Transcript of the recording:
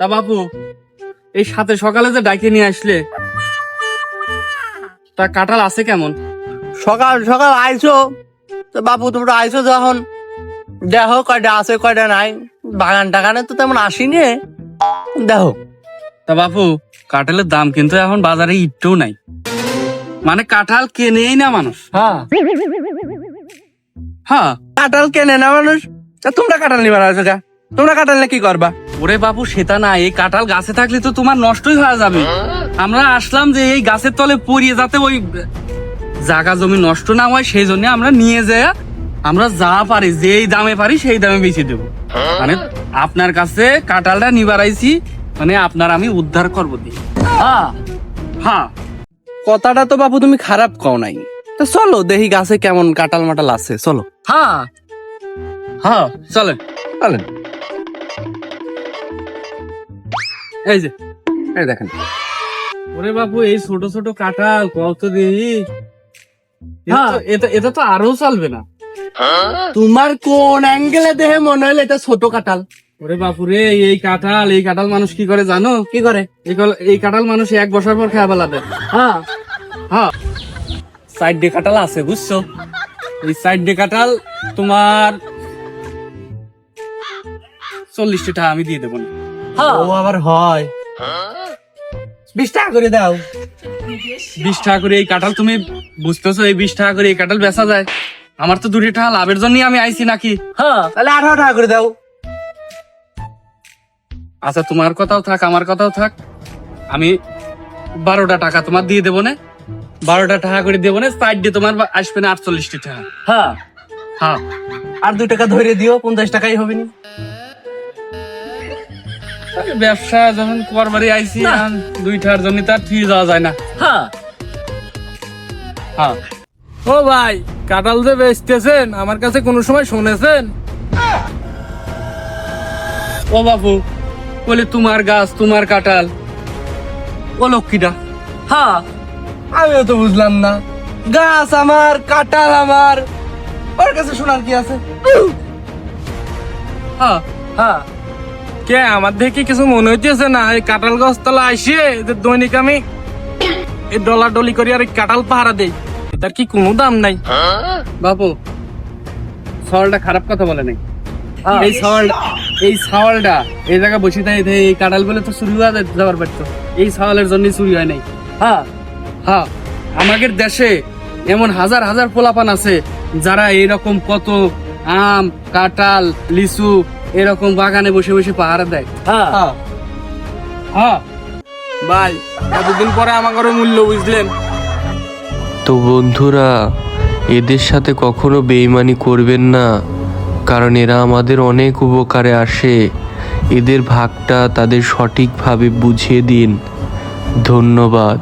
তা বাপু এই সাথে সকালে যে ডাকে নিয়ে আসলে তা কাঁঠাল আছে কেমন? সকাল সকাল আইছো। তো বাপু তোমরা আইছো যখন। দেখো কয়টা আছে কয়টা নাই। বাগান টাগানে তো তেমন আসিনি। দেখো। তা বাপু কাঁঠালের দাম কিন্তু এখন বাজারে একটুও নাই। মানে কাঁঠাল কেনেই না মানুষ। হ্যাঁ। হ্যাঁ। কাঁঠাল কেনে না মানুষ? তা তোমরা কাঁঠাল নিবার আছো কা তোমরা নিয়ে কি করবা? ওরে বাপু সেটা না এই কাঁঠাল গাছে থাকলে তো তোমার নষ্টই হয়ে যাবে। আমরা আসলাম যে এই গাছের তলে পড়িয়ে যাতে ওই জাগা জমি নষ্ট না হয় সেই জন্য আমরা নিয়ে যায় আমরা যা পারি যেই দামে পারি সেই দামে বেশি দেবো। মানে আপনার কাছে কাঁঠালটা নিবার আইছি মানে আপনার আমি উদ্ধার করব দিয়ে। হ্যাঁ হ্যাঁ। কথাটা তো বাপু তুমি খারাপ কও নাই। তো চলো দেখি গাছে কেমন কাঁঠাল মাটাল আছে চলো। হ্যাঁ। হ্যাঁ চলেন। চলেন। এই যে এই দেখেন। ওরে বাপু এই ছোট ছোট কাঁঠাল কত দিই হ্যাঁ। এটা এটা তো আরও চলবে না। তোমার কোন অ্যাঙ্গেলে দেখে মনে হলো এটা ছোট কাঁঠাল? ওরে বাপুরে এই কাঁঠাল এই কাঁঠাল মানুষ কি করে জানো? কি করে? এই কাঁঠাল মানুষ এক বছর পর খেয়া বেলাতে হ্যাঁ। হ্যাঁ। সাইড ডে কাঁঠাল আছে বুঝছ? এই সাইড ডে কাঁঠাল তোমার চল্লিশটি টাকা আমি দিয়ে দেবো না। ও আবার হয়। বিশ টাকা করে দাও। বিশ টাকা করে এই কাঁঠাল তুমি বুঝতেছো এই বিশ টাকা করে এই কাঁঠাল বেচা যায়। আমার তো দুটি টাকা লাভের জন্যই আমি আইছি নাকি? হ্যাঁ। তাহলে আঠারো টাকা করে দাও। আচ্ছা তোমার কথাও থাক আমার কথাও থাক। আমি বারোটা টাকা তোমার দিয়ে দেবো না। বারোটা টাকা করে দেবো না সাইড দিয়ে তোমার আসবে না আটচল্লিশটি টাকা। হ্যাঁ। হ্যাঁ। আর দুই টাকা ধরে দিও পঞ্চাশ টাকাই হবে না। ব্যবসা যখন করবারই আইছি দুইটার জন্য তার ফিরে যাওয়া যায় না। হ্যাঁ। হ্যাঁ। ও ভাই কাঁঠাল যে বেচতেছেন আমার কাছে কোনো সময় শুনেছেন? ও বাবু বলে তোমার গাছ তোমার কাঁঠাল। ও লক্ষ্মীটা। হ্যাঁ। আমিও তো বুঝলাম না। গাছ আমার কাঁঠাল আমার। ওর কাছে শোনার কি আছে? হ্যাঁ। হ্যাঁ। কে আমার দেখে কিছু মনে হইতেছে না এই কাঁঠাল গাছ তলা আসিয়ে যে দৈনিক আমি এই ডলা ডলি করি আর এই কাঁঠাল পাহারা দেই। এটার কি কোনো দাম নাই? বাবু সওয়ালটা খারাপ কথা বলে নাই। হ্যাঁ। এই সওয়াল এই সওয়ালটা এই জায়গায় বসে থাকে এই কাঁঠাল বলে তো চুরি হয়ে যা- যাবার পারতো। এই সওয়ালের জন্যই চুরি হয় নাই। হ্যাঁ। হ্যাঁ আমাদের দেশে এমন হাজার হাজার পোলাপান আছে যারা এইরকম কত আম কাঁঠাল লিচু এরকম বাগানে বসে বসে পাহারা দেয়। হ্যাঁ। হ্যাঁ। ভাই এতদিন পরে আমার মূল্য বুঝলেন। তো বন্ধুরা এদের সাথে কখনো বেইমানি করবেন না কারণ এরা আমাদের অনেক উপকারে আসে। এদের ভাগটা তাদের সঠিকভাবে বুঝিয়ে দিন। ধন্যবাদ।